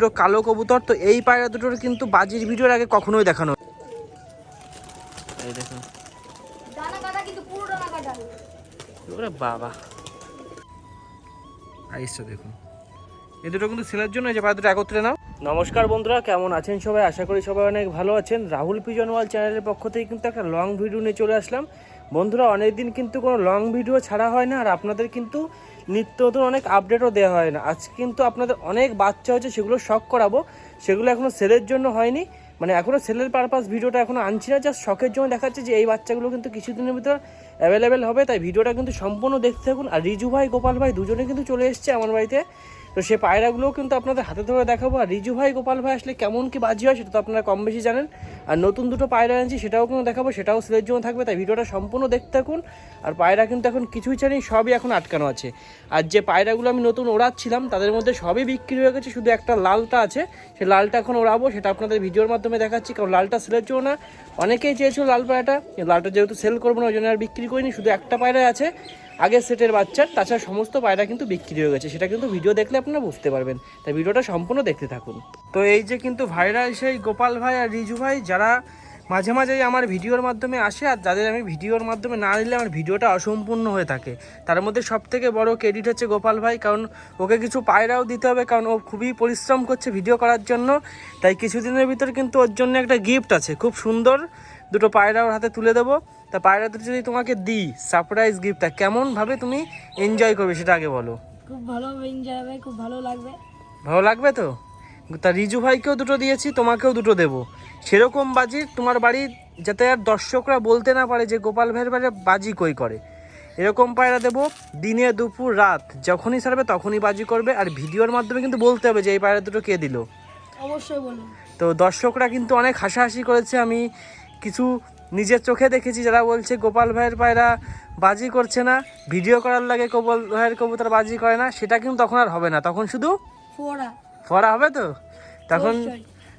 দুটো কালো কবুতর তো এই পায়রা দুটোর কিন্তু বাজির ভিডিওর আগে কখনোই দেখানো এই দেখুন ওরে বাবা। আইসটা দেখুন এই দুটো কিন্তু সেলের জন্য এই যে পায়রা দুটো একত্রে নাও। নমস্কার বন্ধুরা কেমন আছেন সবাই? আশা করি সবাই অনেক ভালো আছেন। রাহুল পিজনওয়াল চ্যানেলের পক্ষ থেকে কিন্তু একটা লং ভিডিও নিয়ে চলে আসলাম। বন্ধুরা অনেক দিন কিন্তু কোনো লং ভিডিও ছাড়া হয় না আর আপনাদের কিন্তু নিত্য নতুন অনেক আপডেটও দেওয়া হয় না। আজকে কিন্তু আপনাদের অনেক বাচ্চা হয়েছে, সেগুলো শখ করাবো। সেগুলো এখনও সেলের জন্য হয়নি। মানে এখনও সেলের পারপাস ভিডিওটা এখনও আনছি না জাস্ট শখের জন্য দেখাচ্ছে যে এই বাচ্চাগুলো কিন্তু কিছুদিনের ভিতর অ্যাভেলেবেল হবে। তাই ভিডিওটা কিন্তু সম্পূর্ণ দেখতে থাকুন। আর রিজু ভাই, গোপাল ভাই দুজনে কিন্তু চলে এসছে আমার বাড়িতে। তো সে পায়রাগুলোও কিন্তু আপনাদের হাতে ধরে দেখাবো। আর রিজু ভাই, গোপাল ভাই আসলে কেমন কি বাজি হয় সেটা তো আপনারা কম বেশি জানেন। আর নতুন দুটো পায়রা আনছি সেটাও কিন্তু দেখাবো, সেটাও সেলের জন্য থাকবে, তাই ভিডিওটা সম্পূর্ণ দেখতে থাকুন। আর পায়রা কিন্তু এখন কিছুই জানি সবই এখন আটকানো আছে। আর যে পায়রাগুলো আমি নতুন ওড়াচ্ছিলাম, তাদের মধ্যে সবই বিক্রি হয়ে গেছে, শুধু একটা লালটা আছে। সেই লালটা এখন ওড়াবো, সেটা আপনাদের ভিডিওর মাধ্যমে দেখাচ্ছি, কারণ লালটা সেলের জন্য না। অনেকেই চেয়েছিল লাল পায়রাটা লালটা যেহেতু সেল করব না, ওই জন্য আর বিক্রি করিনি, শুধু একটা পায়রা আছে। আগের সেটের বাচ্চার, তাছাড়া সমস্ত পায়রা কিন্তু বিক্রি হয়ে গেছে। সেটা কিন্তু ভিডিও দেখলে আপনারা বুঝতে পারবেন। তাই ভিডিওটা সম্পূর্ণ দেখতে থাকুন। তো এই যে কিন্তু ভাইরাল সেই গোপাল ভাই আর রিজু ভাই, যারা মাঝে মাঝেই আমার ভিডিওর মাধ্যমে আসে, আর যাদের আমি ভিডিওর মাধ্যমে না নিলে আমার ভিডিওটা অসম্পূর্ণ হয়ে থাকে। তার মধ্যে সব থেকে বড় ক্রেডিট হচ্ছে গোপাল ভাই, কারণ ওকে কিছু পায়রাও দিতে হবে, কারণ ও খুবই পরিশ্রম করছে ভিডিও করার জন্য। তাই কিছুদিনের ভিতর কিন্তু ওর জন্য একটা গিফট আছে, খুব সুন্দর। দুটো পায়রা ওর হাতে তুলে দেবো। তা পায়রা দুটো যদি তোমাকে দিই সারপ্রাইজ গিফটটা কেমনভাবে তুমি এনজয় করবে সেটা আগে বলো। খুব ভালো এনজয় হবে খুব ভালো লাগবে। ভালো লাগবে তো? তা রিজু ভাইকেও দুটো দিয়েছি তোমাকেও দুটো দেবো। সেরকম বাজি তোমার বাড়ি যাতে আর দর্শকরা বলতে না পারে যে গোপাল ভাইয়ের বাড়ি বাজি কই করে। এরকম পায়রা দেবো দিনে দুপুর রাত যখনই ছাড়বে তখনই বাজি করবে আর ভিডিওর মাধ্যমে কিন্তু বলতে হবে যে এই পায়রা দুটো কে দিল। অবশ্যই বলুন। তো দর্শকরা কিন্তু অনেক হাসাহাসি করেছে আমি নিজের চোখে দেখেছি যারা বলছে গোপাল ভাইয়ের পায়রা বাজি করছে না ভিডিও করার লাগে গোপাল ভাইয়ের কবুতর বাজি করে না সেটা কিন্তু তখন আর হবে না তখন শুধু ফোড়া ফোয়ারা হবে তো? তখন।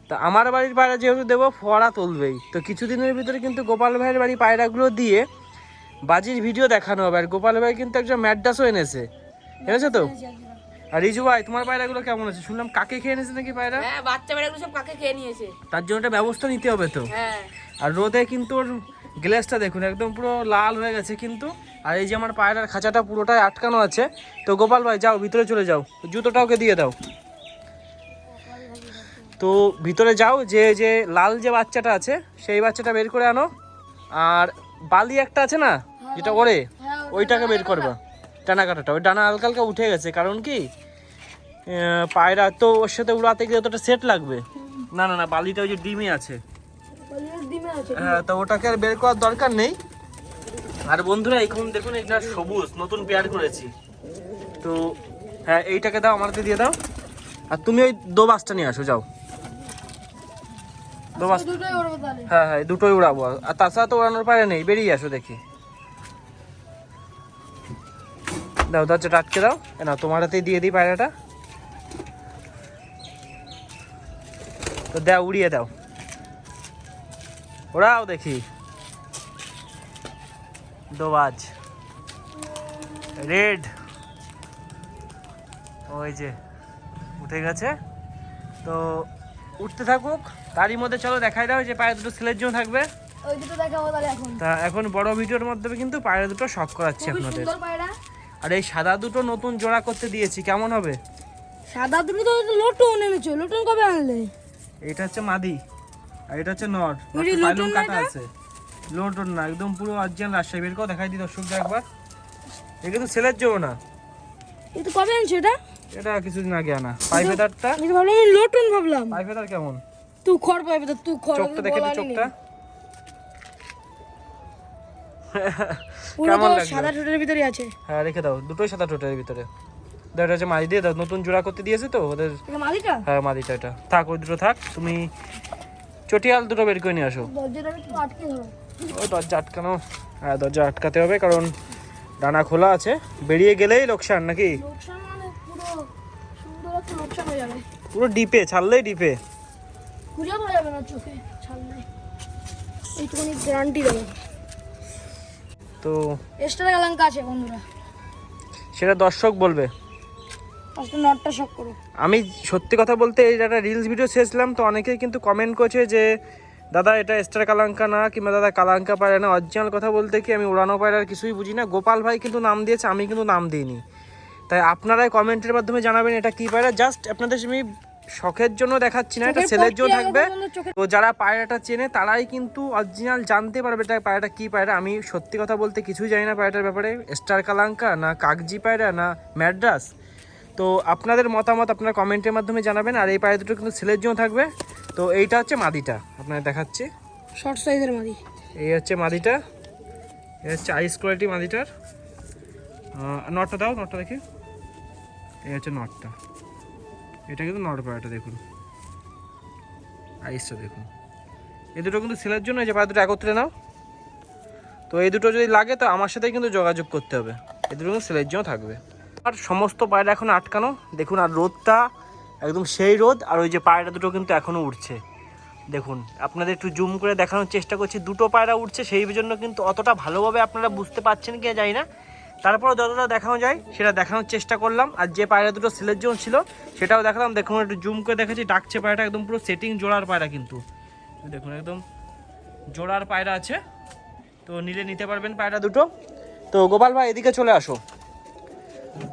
তা আমার বাড়ির পায়রা যেহেতু দেবো ফোয়ারা তুলবেই। তো কিছুদিনের ভিতরে কিন্তু গোপাল ভাইয়ের বাড়ি পায়রাগুলো দিয়ে বাজির ভিডিও দেখানো হবে আর গোপাল ভাই কিন্তু একজন ম্যাডাসও এনেছে। এনেছে তো? আর রিজু ভাই তোমার পায়রাগুলো কেমন আছে? শুনলাম কাকে খেয়ে এনেছে নাকি পায়রা? হ্যাঁ বাচ্চা বেড়াগুলো সব কাকে খেয়ে নিয়েছে? তার জন্য একটা ব্যবস্থা নিতে হবে তো। হ্যাঁ। আর রোদে কিন্তু ওর গ্লাসটা দেখুন একদম পুরো লাল হয়ে গেছে কিন্তু। আর এই যে আমার পায়রার খাঁচাটা পুরোটাই আটকানো আছে। তো গোপাল ভাই যাও ভিতরে চলে যাও। জুতোটা ওকে দিয়ে দাও। তো ভিতরে যাও যে যে লাল যে বাচ্চাটা আছে সেই বাচ্চাটা বের করে আনো। আর বালি একটা আছে না যেটা ওরে হ্যাঁ, ওইটাকে বের করবা। ডানা কাটাটা ওই ডানা হালকা হালকা উঠে গেছে কারণ কি? পায়রা তো ওর সাথে উড়াতে গিয়ে অতটা সেট লাগবে। না না না বালিটা ওই যে ডিমে আছে। ডিমে হ্যাঁ তো ওটাকে আর বের করার দরকার নেই। আর বন্ধুরা এখন দেখুন এটা সবুজ নতুন পেয়ার করেছি। তো হ্যাঁ এইটাকে দাও আমাকে দিয়ে দাও। আর তুমি ওই দো বাসটা নিয়ে আসো যাও। দো বাস দুটোই হ্যাঁ হ্যাঁ দুটোই উড়াবো। আর তাছাড়া তো উড়ানোর পারে নেই বেরিয়ে আসো দেখি। দাও দরজাটা আটকে দাও। এ না তোমার হাতেই দিয়ে দিই পায়রাটা। তো দাও উড়িয়ে দাও। ওরাও দেখি। দোবাজ রেড। ওই যে উঠে গেছে। তো উঠতে থাকুক তারই মধ্যে চলো দেখাই দাও যে পায়ে দুটো সেলের জন্য থাকবে। ওই দুটো দেখাবো তাহলে এখন। তা এখন বড় ভিডিওর মাধ্যমে কিন্তু পায়রা দুটো শখ করাচ্ছি আপনাদের। আর এই সাদা দুটো নতুন জোড়া করতে দিয়েছি কেমন হবে? সাদা দুটো তো লোটন এনেছো লোটন কবে আনলে? এটা হচ্ছে মাদি আর এটা হচ্ছে নর। পাইলন কাটা আছে। লোটন না একদম পুরো অরিজিনাল রাজশাহী। বের করে দেখাই দিই দর্শকদের একবার। এটা কিন্তু সেলের জন্য না। তো কবে আনছো এটা? এটা কিছুদিন আগে আনা। পাই ফেদারটা? আমি ভাবলাম লোটন ভাবলাম। পাই ফেদার কেমন? তুই খড় পাইবে তো তুই খড় চোখটা দেখে চোখটা। পুরো? সাদা ঠোঁটের ভিতরে আছে। হ্যাঁ রেখে দাও দুটোই সাদা টোটের ভিতরে। এটা হচ্ছে মাদি দিয়ে নতুন জোড়া করতে দিয়েছে তো ওদের। হ্যাঁ মাদিটা এটা। থাক ওই দুটো থাক তুমি চটিয়াল দুটো বের করে নিয়ে আসো। ওই দরজা আটকানো। হ্যাঁ দরজা আটকাতে হবে কারণ ডানা খোলা আছে। বেরিয়ে গেলেই লোকসান নাকি? মানে পুরো ডিপে ছাড়লেই ডিপে। তো সেটা দর্শক বলবে। ফার্স্টে নটটা শক করো। আমি সত্যি কথা বলতে এই একটা রিলস ভিডিও ছেড়েছিলাম তো অনেকেই কিন্তু কমেন্ট করছে যে দাদা এটা স্টার কালাঙ্কা না কিংবা দাদা কালাঙ্কা পায়রা না? অরিজিনাল কথা বলতে কি আমি উড়ানো পায়রার কিছুই বুঝি না। গোপাল ভাই কিন্তু নাম দিয়েছে আমি কিন্তু নাম দিইনি। তাই আপনারাই কমেন্টের মাধ্যমে জানাবেন এটা কি পায়রা। জাস্ট আপনাদের আমি শখের জন্য দেখাচ্ছি না এটা সেলের জন্য থাকবে। তো যারা পায়রাটা চেনে তারাই কিন্তু অরিজিনাল জানতে পারবে এটা পায়রাটা কি পায়রা। আমি সত্যি কথা বলতে কিছুই জানি না পায়রাটার ব্যাপারে। স্টার কালাঙ্কা না কাগজি পায়রা না ম্যাড্রাস তো আপনাদের মতামত আপনারা কমেন্টের মাধ্যমে জানাবেন আর এই পায়রা দুটো কিন্তু সেলের জন্য থাকবে। তো এইটা হচ্ছে মাদিটা আপনাদের দেখাচ্ছি। শর্ট সাইজের মাদি। এই হচ্ছে মাদিটা এই হচ্ছে আইস কোয়ালিটি মাদিটার। নটটা দাও নটটা দেখি। এই হচ্ছে নটটা এটা কিন্তু নট পায়রাটা দেখুন। আইসটা দেখুন। এই দুটো কিন্তু সেলের জন্য এই যে পায়রা দুটো একত্রে নাও। তো এই দুটো যদি লাগে তো আমার সাথে কিন্তু যোগাযোগ করতে হবে। এই দুটো কিন্তু সেলের জন্য থাকবে। আর সমস্ত পায়রা এখন আটকানো। দেখুন, আর রোদটা একদম সেই রোদ, আর ওই যে পায়রা দুটো কিন্তু এখনও উঠছে দেখুন, আপনাদের একটু জুম করে দেখানোর চেষ্টা করছি। দুটো পায়রা উঠছে সেই জন্য কিন্তু অতটা ভালোভাবে আপনারা বুঝতে পারছেন কি জানি না। তারপরে যতটা দেখানো যায়, সেটা দেখানোর চেষ্টা করলাম। আর যে পায়রা দুটো সেলের জন্য ছিল, সেটাও দেখালাম। দেখুন, একটু জুম করে দেখেছি, ডাকছে পায়রাটা একদম পুরো সেটিং জোড়ার পায়রা কিন্তু। দেখুন, একদম জোড়ার পায়রা আছে। তো নিলে নিতে পারবেন পায়রা দুটো। তো গোপাল ভাই, এদিকে চলে আসো।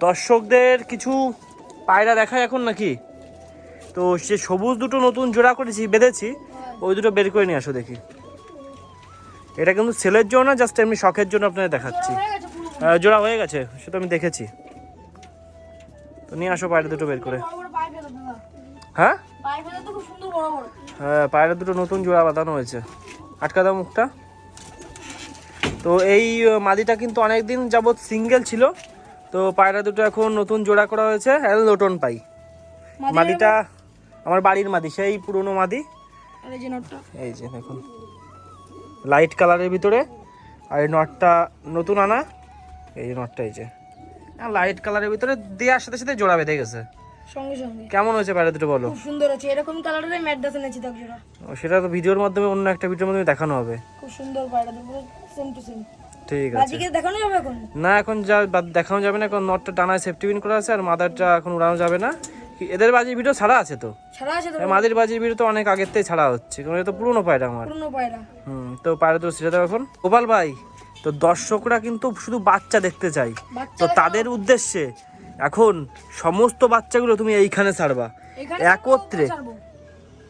দর্শকদের কিছু পায়রা দেখায় এখন নাকি? তো সে সবুজ দুটো নতুন জোড়া করেছি বেঁধেছি ওই দুটো বের করে নিয়ে আসো দেখি। এটা কিন্তু সেলের জন্য না জাস্ট এমনি শখের জন্য আপনাদের দেখাচ্ছি। হয়ে জোড়া হয়ে গেছে সেটা আমি দেখেছি। তো নিয়ে আসো পায়রা দুটো বের করে। হ্যাঁ? হ্যাঁ পায়রা দুটো নতুন জোড়া বাঁধানো হয়েছে। আটকা দাও মুখটা। তো এই মাদিটা কিন্তু অনেক দিন যাবৎ সিঙ্গেল ছিল। তো পায়রা দুটো এখন নতুন জোড়া করা হয়েছে হ্যাঁ লোটন পাই। মাদিটা আমার বাড়ির মাদি সেই পুরনো মাদি। এই যে দেখুন লাইট কালারের ভিতরে আর এই নটটা নতুন আনা এই যে নটটা এই যে। লাইট কালারের ভিতরে দেওয়ার সাথে সাথে জোড়া বেঁধে গেছে। সঙ্গে সঙ্গে। কেমন হয়েছে পায়রা দুটো বলো? খুব সুন্দর আছে এরকম কালারের এনেছি জোড়া। ও, সেটা তো ভিডিওর মাধ্যমে অন্য একটা ভিডিওর মাধ্যমে দেখানো হবে। খুব সুন্দর পায়রা দুটো সেম টু সেম ঠিক আছে। বাজিকে দেখানো যাবে এখন? না এখন যা দেখানো যাবে না এখন নটটা ডানায় সেফটি পিন করা আছে আর মাদারটা এখন উড়ানো যাবে না। এদের বাজির ভিডিও ছাড়া আছে তো? ছাড়া আছে তো মাদির বাজির ভিডিও তো অনেক আগের থেকে ছাড়া হচ্ছে কারণ এটা তো পুরনো পায়রা আমার। পুরনো পায়রা। হুম তো পায়রা তো সেটা এখন। গোপাল ভাই তো দর্শকরা কিন্তু শুধু বাচ্চা দেখতে চাই তো তাদের উদ্দেশ্যে এখন সমস্ত বাচ্চাগুলো তুমি এইখানে ছাড়বা। একত্রে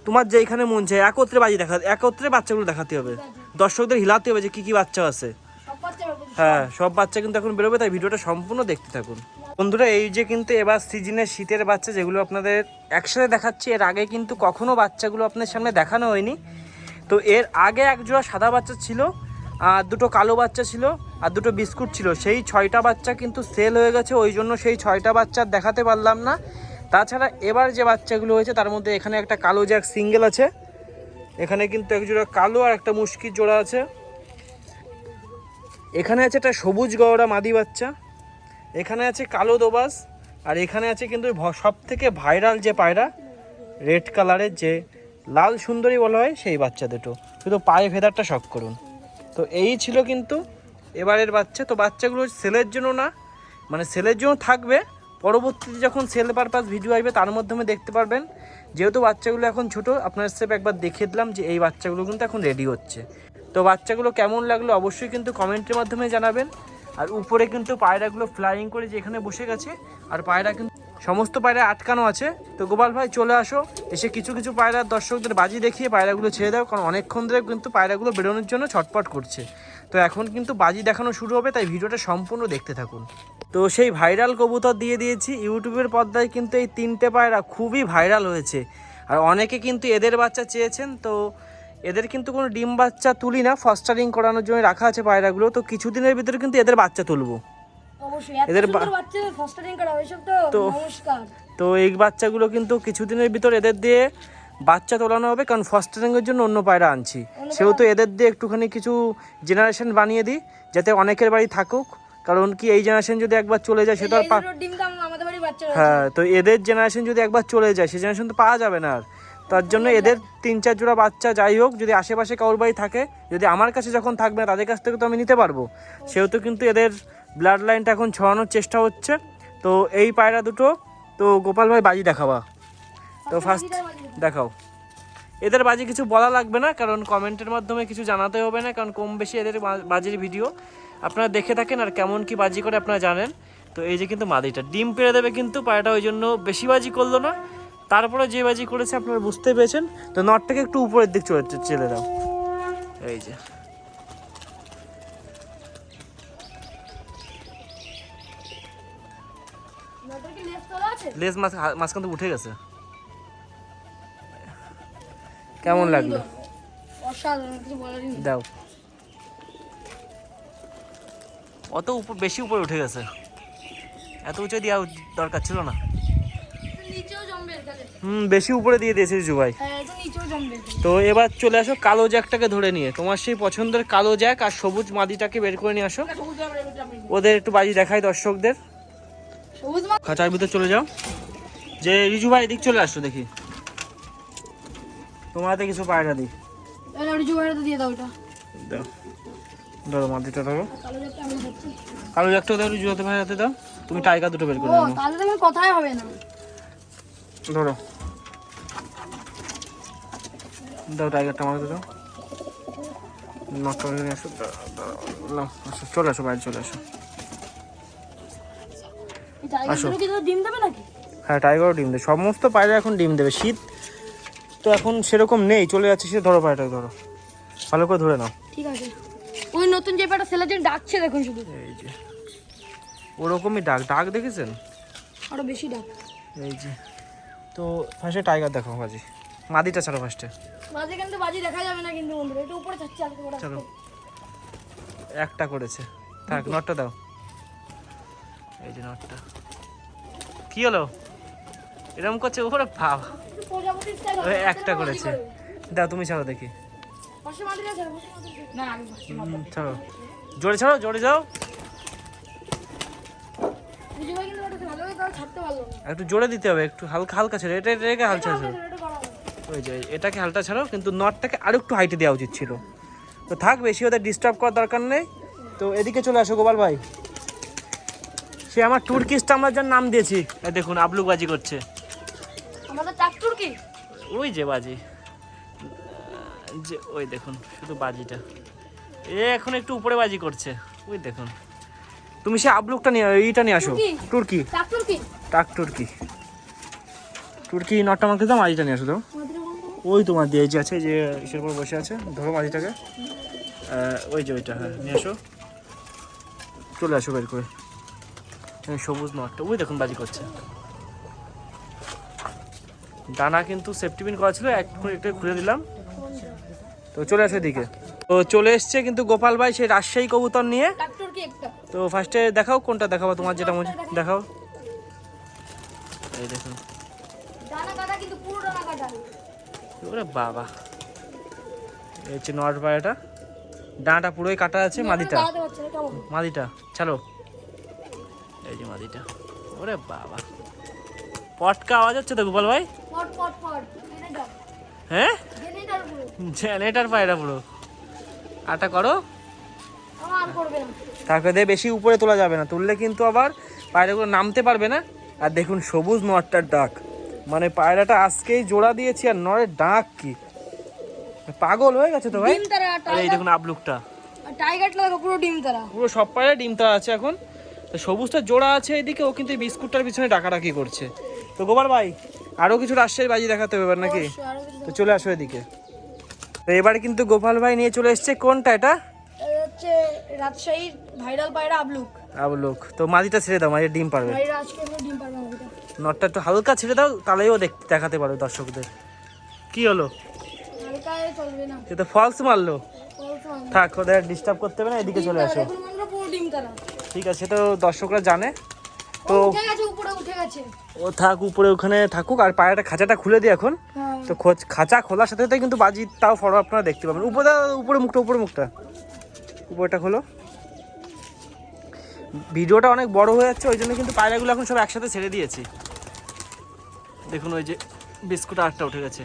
তোমার যেইখানে মন চায় একত্রে বাজি দেখা একত্রে বাচ্চাগুলো দেখাতে হবে। দর্শকদের হিলাতে হবে যে কি কি বাচ্চা আছে সব বাচ্চা বের করছি। হ্যাঁ সব বাচ্চা কিন্তু এখন বেরোবে, তাই ভিডিওটা সম্পূর্ণ দেখতে থাকুন। বন্ধুরা, এই যে কিন্তু এবার সিজনের শীতের বাচ্চা যেগুলো আপনাদের একসাথে দেখাচ্ছি, এর আগে কিন্তু কখনো বাচ্চাগুলো আপনার সামনে দেখানো হয়নি। তো এর আগে এক জোড়া সাদা বাচ্চা ছিল, আর দুটো কালো বাচ্চা ছিল, আর দুটো বিস্কুট ছিল। সেই ছয়টা বাচ্চা কিন্তু সেল হয়ে গেছে, ওই জন্য সেই ছয়টা বাচ্চা দেখাতে পারলাম না। তাছাড়া এবার যে বাচ্চাগুলো হয়েছে, তার মধ্যে এখানে একটা কালো জ্যাক সিঙ্গেল আছে। এখানে কিন্তু এক জোড়া কালো আর একটা মুশকির জোড়া আছে। এখানে আছে একটা সবুজ গওড়া মাদি বাচ্চা, এখানে আছে কালো দোবাস, আর এখানে আছে কিন্তু সব থেকে ভাইরাল যে পায়রা, রেড কালারের যে লাল সুন্দরী বলা হয় সেই বাচ্চা দুটো। শুধু পায়ে ভেদারটা শখ করুন। তো এই ছিল কিন্তু এবারের বাচ্চা। তো বাচ্চাগুলো সেলের জন্য না মানে সেলের জন্য থাকবে। পরবর্তীতে যখন সেল পারপাস ভিডিও আসবে, তার মাধ্যমে দেখতে পারবেন। যেহেতু বাচ্চাগুলো এখন ছোট, আপনার স্টেপ একবার দেখিয়ে দিলাম যে এই বাচ্চাগুলো কিন্তু এখন রেডি হচ্ছে। তো বাচ্চাগুলো কেমন লাগল অবশ্যই কিন্তু কমেন্টের মাধ্যমে জানাবেন। আর উপরে কিন্তু পায়রাগুলো ফ্লাইং করে যে এখানে বসে গেছে, আর পায়রা কিন্তু সমস্ত পায়রা আটকানো আছে। তো গোপাল ভাই, চলে আসো, এসে কিছু কিছু পায়রার দর্শকদের বাজি দেখিয়ে পায়রাগুলো ছেড়ে দাও, কারণ অনেকক্ষণ ধরে কিন্তু পায়রাগুলো বেরোনোর জন্য ছটপট করছে। তো এখন কিন্তু বাজি দেখানো শুরু হবে, তাই ভিডিওটা সম্পূর্ণ দেখতে থাকুন। তো সেই ভাইরাল কবুতর দিয়ে দিয়েছি, ইউটিউবের পর্দায় কিন্তু এই তিনটে পায়রা খুবই ভাইরাল হয়েছে। আর অনেকে কিন্তু এদের বাচ্চা চেয়েছেন, তো এদের কিন্তু কোনো ডিম বাচ্চা তুলি না ফস্টারিং করানোর জন্য রাখা আছে পায়রাগুলো তো কিছুদিনের ভিতরে কিন্তু এদের বাচ্চা তুলবো। এদের তো তো- এই বাচ্চাগুলো কিন্তু কিছুদিনের ভিতর এদের দিয়ে বাচ্চা তোলানো হবে কারণ ফস্টারিংয়ের জন্য অন্য পায়রা আনছি। সেহেতু এদের দিয়ে একটুখানি কিছু জেনারেশন বানিয়ে দিই যাতে অনেকের বাড়ি থাকুক। কারণ কি এই জেনারেশন যদি একবার চলে যায় সে তো আর। হ্যাঁ তো এদের জেনারেশন যদি একবার চলে যায় সেই জেনারেশন তো পাওয়া যাবে না আর। তার জন্য এদের তিন চার জোড়া বাচ্চা যাই হোক যদি আশেপাশে কারোর বাড়ি থাকে যদি আমার কাছে যখন থাকবে না তাদের কাছ থেকে তো আমি নিতে পারব। সেহেতু কিন্তু এদের ব্লাড লাইনটা এখন ছড়ানোর চেষ্টা হচ্ছে। তো এই পায়রা দুটো তো গোপাল ভাই বাজি দেখাবা। তো ফার্স্ট দেখাও। এদের বাজি কিছু বলা লাগবে না কারণ কমেন্টের মাধ্যমে কিছু জানাতে হবে না কারণ কম বেশি এদের বাজির ভিডিও। আপনারা দেখে থাকেন আর কেমন কি বাজি করে আপনারা জানেন। তো এই যে কিন্তু মাদিটা ডিম পেড়ে দেবে কিন্তু পায়রাটা ওই জন্য বেশি বাজি করল না। তারপরে যে বাজি করেছে আপনারা বুঝতে পেরেছেন। তো নটটাকে একটু উপরের দিক চলে চেলে দাও এই যে। লেজ মাঝখান থেকে উঠে গেছে। কেমন লাগল? দাও। অত উপর বেশি উপরে উঠে গেছে। এত উঁচু দেওয়া দরকার ছিল না। হুম বেশি উপরে দিয়ে দিয়েছে জুবাই হ্যাঁ তো এবার চলে আসো কালো জ্যাকটাকে ধরে নিয়ে। তোমার সেই পছন্দের কালো জ্যাক আর সবুজ মাদিটাকে বের করে নিয়ে আসো। ওদের একটু বাজি দেখাই দর্শকদের। খাঁচার ভিতর চলে যাও। যে রিজু ভাই এদিক চলে আসো দেখি। তোমার হাতে কিছু পায়রা দিই দিয়ে দাও ওটা। দাও। ধরো মাদিটা ধরো। কালো জ্যাকটা দাও রিজু হাতে ভাই হাতে দাও। তুমি টাইগার দুটো বের করে নাও তাহলে কথাই হবে না। ধরো। দাও টাইগারটা হাতে দাও। নকটা নিয়ে আসো আসো, চলে আসো বাইরে চলে আসো। তো ডিম দেবে নাকি? হ্যাঁ টাইগারও ডিম দেবে। সমস্ত পায়রা এখন ডিম দেবে। শীত তো এখন সেরকম নেই চলে যাচ্ছে সে ধরো পায়রাটাকে ধরো। ভালো করে ধরে নাও। ঠিক আছে। ওই নতুন যে পেটা ছেলে যে ডাকছে দেখুন শুধু। এই যে। ওরকমই ডাক। ডাক দেখেছেন? আরও বেশি ডাক। এই যে। তো ফার্স্টে টাইগার দেখো বাজি মাদিটা ছাড়ো ফার্স্টে মাঝে কিন্তু বাজি দেখা যাবে না কিন্তু বন্ধুরা এটা উপরে যাচ্ছে আর চলো। একটা করেছে। থাক নটটা দাও। এই যে নটটা কি হলো? এরকম করছে ওরে ভাব ওই একটা করেছে। দাও তুমি ছাড়ো দেখি। না ছাড়ো। জোরে ছাড়ো জোরে যাও বুঝে ভাই কিন্তু ওটা ভালো করে তাও ছাড়তে পারল না একটু জোরে দিতে হবে একটু হালকা হালকা ছেড়ে। এটা এটা রেখে হালকা ছেড়ে। ওই যে এটাকে হালটা ছাড়ো কিন্তু নটটাকে আরও একটু হাইটে দেওয়া উচিত ছিল। তো থাক বেশি ওদের ডিস্টার্ব করার দরকার নেই। তো এদিকে চলে আসো গোপাল ভাই। সে আমার টুর্কিস্ট আমরা যার নাম দিয়েছি। এই দেখুন আবলু বাজি করছে ওই যে বাজি। যে ওই দেখুন শুধু বাজিটা। এ এখন একটু উপরে বাজি করছে। ওই দেখুন। তুমি সে আবলুকটা নিয়ে এইটা নিয়ে আসো। তুর্কি? তুর্কি ট্রাক্টর কি টাক তুর্কি তুর্কি নটটা আমাকে দাও মাঝিটা নিয়ে আসো তো ওই তোমার দিয়ে যে আছে যে ইসের উপর বসে আছে ধরো মাঝিটাকে। ওই যে ওইটা হ্যাঁ নিয়ে আসো। চলে আসো বের করে। সবুজ নটটা ওই দেখুন বাজি করছে। ডানা কিন্তু সেফটি পিন করা ছিল এখন একটু খুলে দিলাম তো চলে আসো এদিকে। তো চলে এসছে কিন্তু গোপাল ভাই সেই রাজশাহী কবুতর নিয়ে। তো ফার্স্টে দেখাও কোনটা দেখাবো তোমার যেটা মনে দেখাও। এই দেখুন। ওরে বাবা। এই হচ্ছে নট পায়রাটা ডানাটা পুরোই কাটা আছে মাদিটা। মাদিটা চলো এই যে মাদিটা। ওরে বাবা। পটকা আওয়াজ হচ্ছে তো গোপাল ভাই? হ্যাঁ? জেনারেটার পায়রা পুরো। আটা করো। তাকে দিয়ে বেশি উপরে তোলা যাবে না। তুললে কিন্তু আবার পায়রাগুলো নামতে পারবে না। আর দেখুন সবুজ নটটার ডাক। মানে পায়রাটা আজকেই জোড়া দিয়েছি আর নরের ডাক কি। পাগল হয়ে গেছে তো ভাই? আর এই দেখুন আবলুকটা। টাইগারটা দেখো পুরো ডিম তারা। পুরো সব পায়রা ডিমটা আছে এখন। তো সবুজটা জোড়া আছে এদিকে ও কিন্তু বিস্কুটটার পিছনে ডাকাডাকি করছে। তো গোপাল ভাই আরও কিছু রাজশাহীর বাজি দেখাতে হবে এবার নাকি? তো চলে আসো এদিকে। তো এবারে কিন্তু গোপাল ভাই নিয়ে চলে এসছে কোনটা এটা? হচ্ছে রাজশাহীর ভাইরাল পায়রা আবলুক। আবলুক। তো মাদিটা ছেড়ে দাও ডিম পারবে। ভাইরা আজকে আমরা ডিম পারব আমাদের নটটা একটু হালকা ছেড়ে দাও তাহলেও দেখ দেখাতে দর্শকদের। কি হলো? হালকায় চলবে না। এ তো ফলস মারলো। থাক ওদের ডিস্টার্ব করতে হবে না এদিকে চলে আসো। ঠিক আছে তো দর্শকরা জানে। তো ও থাক উপরে ওখানে থাকুক আর পায়রাটা খাঁচাটা খুলে দিই এখন। হ্যাঁ। তো খোঁজ খাঁচা খোলার সাথে সাথে কিন্তু বাজি তাও ফটো আপনারা দেখতে পাবেন। উপরে উপরে মুখটা উপরে মুখটা। উপরটা খোলো। ভিডিওটা অনেক বড় হয়ে যাচ্ছে ওই জন্য কিন্তু পায়রাগুলো এখন সব একসাথে ছেড়ে দিয়েছি। দেখুন ওই যে বিস্কুট আটটা উঠে গেছে।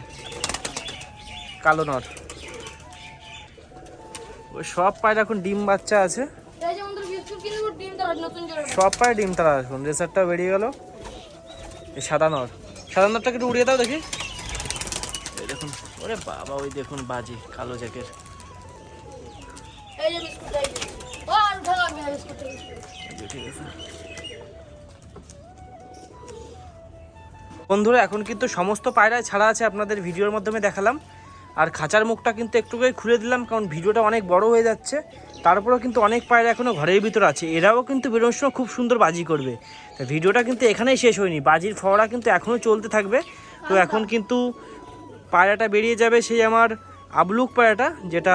কালো নট ওই সব পায়রা এখন ডিম বাচ্চা আছে। সব পায়রা ডিম তারা এখন রেসারটা বেরিয়ে গেল। এই সাদা নর। সাদা নরটাকে একটু উড়িয়ে দাও দেখি। দেখুন, ওরে বাবা, ওই দেখুন বাজি, কালো আছে বন্ধুরা, এখন কিন্তু সমস্ত পায়রায় ছাড়া আছে আপনাদের ভিডিওর মাধ্যমে দেখালাম। আর খাঁচার মুখটা কিন্তু একটুখানি খুলে দিলাম, কারণ ভিডিওটা অনেক বড় হয়ে যাচ্ছে। তারপরেও কিন্তু অনেক পায়রা এখনও ঘরের ভিতর আছে। এরাও কিন্তু বেরোনোর সময় খুব সুন্দর বাজি করবে। তো ভিডিওটা কিন্তু এখানেই শেষ হয়নি। বাজির ফওয়ারা কিন্তু এখনও চলতে থাকবে। তো এখন কিন্তু পায়রাটা বেরিয়ে যাবে সেই আমার আবলুক পায়রাটা, যেটা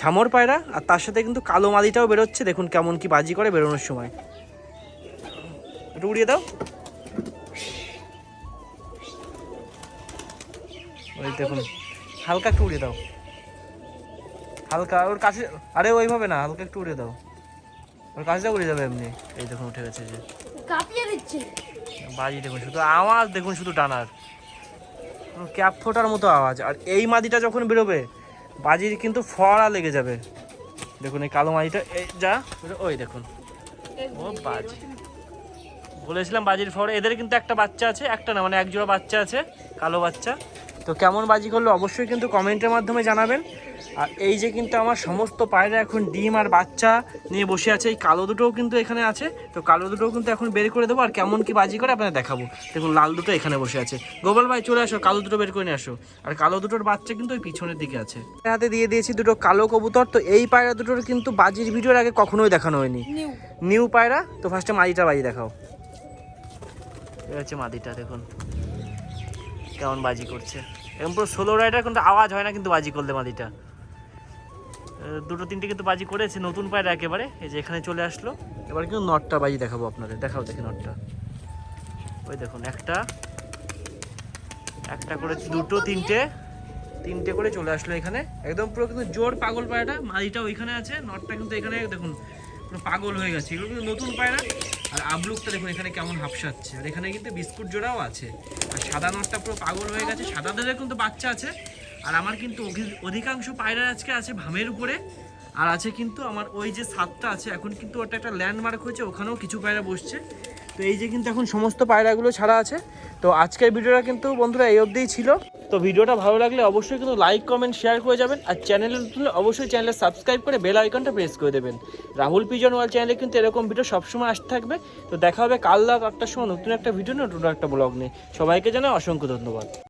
ঝামর পায়রা, আর তার সাথে কিন্তু কালো মাদিটাও বেরোচ্ছে। দেখুন কেমন কি বাজি করে বেরোনোর সময়। একটু উড়িয়ে দাও। ওই দেখুন, হালকা একটু উড়িয়ে দাও। হালকা ওর কাছে আরে ওইভাবে না হালকা একটু উড়ে দাও। ওর কাছে উড়ে যাবে এমনি। এই দেখুন উঠে গেছে যে। কাঁপিয়ে দিচ্ছে। বাজি দেখুন শুধু আওয়াজ দেখুন শুধু টানার। ক্যাপ ফোটার মতো আওয়াজ। আর এই মাদিটা যখন বেরোবে বাজির কিন্তু ফড়া লেগে যাবে। দেখুন এই কালো মাদিটা এই যা ওই দেখুন। ও বাজি। বলেছিলাম বাজির ফড়ে এদের কিন্তু একটা বাচ্চা আছে একটা না মানে এক জোড়া বাচ্চা আছে কালো বাচ্চা। তো কেমন বাজি করল অবশ্যই কিন্তু কমেন্টের মাধ্যমে জানাবেন। আর এই যে কিন্তু আমার সমস্ত পায়রা এখন ডিম আর বাচ্চা নিয়ে বসে আছে এই কালো দুটোও কিন্তু এখানে আছে। তো কালো দুটোও কিন্তু এখন বের করে দেবো আর কেমন কি বাজি করে আপনাদের দেখাবো। দেখুন লাল দুটো এখানে বসে আছে। গোপাল ভাই চলে আসো কালো দুটো বের করে নিয়ে আসো। আর কালো দুটোর বাচ্চা কিন্তু ওই পিছনের দিকে আছে। হাতে দিয়ে দিয়েছি দুটো কালো কবুতর তো এই পায়রা দুটোর কিন্তু বাজির ভিডিওর আগে কখনোই দেখানো হয়নি। নিউ। পায়রা তো ফার্স্টে মাদিটা বাজি দেখাও। এই হচ্ছে মাদিটা দেখুন। কেমন বাজি করছে। এরকম পুরো সোলো রাইডার কিন্তু আওয়াজ হয় না কিন্তু বাজি করলে মাদিটা। দুটো তিনটে কিন্তু বাজি করেছে, নতুন পায়রা একেবারে। এই যে এখানে চলে আসলো। এবার কিন্তু নটটা বাজি দেখাবো আপনাদের, দেখাও দেখি নটটা। ওই দেখুন, একটা। একটা করে দুটো, তিনটে। তিনটে করে চলে আসলো এখানে। একদম পুরো কিন্তু জোর পাগল পায়রাটা মাদিটা ওইখানে আছে, নটটা কিন্তু এখানে দেখুন, পুরো পাগল হয়ে গেছে। এগুলো কিন্তু নতুন পায়রা। আর আবলুকটা দেখুন, এখানে কেমন হাফসাচ্ছে। আর এখানে কিন্তু বিস্কুট জোড়াও আছে। আর সাদা নটটা পুরো পাগল হয়ে গেছে। সাদা সাদাদের কিন্তু বাচ্চা আছে। আর আমার কিন্তু অধি- অধিকাংশ পায়রা আজকে আছে ভামের উপরে। আর আছে কিন্তু আমার ওই যে ছাদটা আছে, এখন কিন্তু ওটা একটা ল্যান্ডমার্ক হয়েছে, ওখানেও কিছু পায়রা বসছে। তো এই যে কিন্তু এখন সমস্ত পায়রাগুলো ছাড়া আছে। তো আজকের ভিডিওটা কিন্তু বন্ধুরা এই অবধিই ছিল। তো ভিডিওটা ভালো লাগলে অবশ্যই কিন্তু লাইক কমেন্ট শেয়ার করে যাবেন। আর চ্যানেলে নতুন অবশ্যই চ্যানেলে সাবস্ক্রাইব করে বেল আইকনটা প্রেস করে দেবেন। রাহুল পিজন ওয়াল চ্যানেলে কিন্তু এরকম ভিডিও সবসময় আসতে থাকবে। তো দেখা হবে কাল রাত আটটার সময় নতুন একটা ভিডিও নতুন একটা ব্লগ নিয়ে। সবাইকে জানাই অসংখ্য ধন্যবাদ।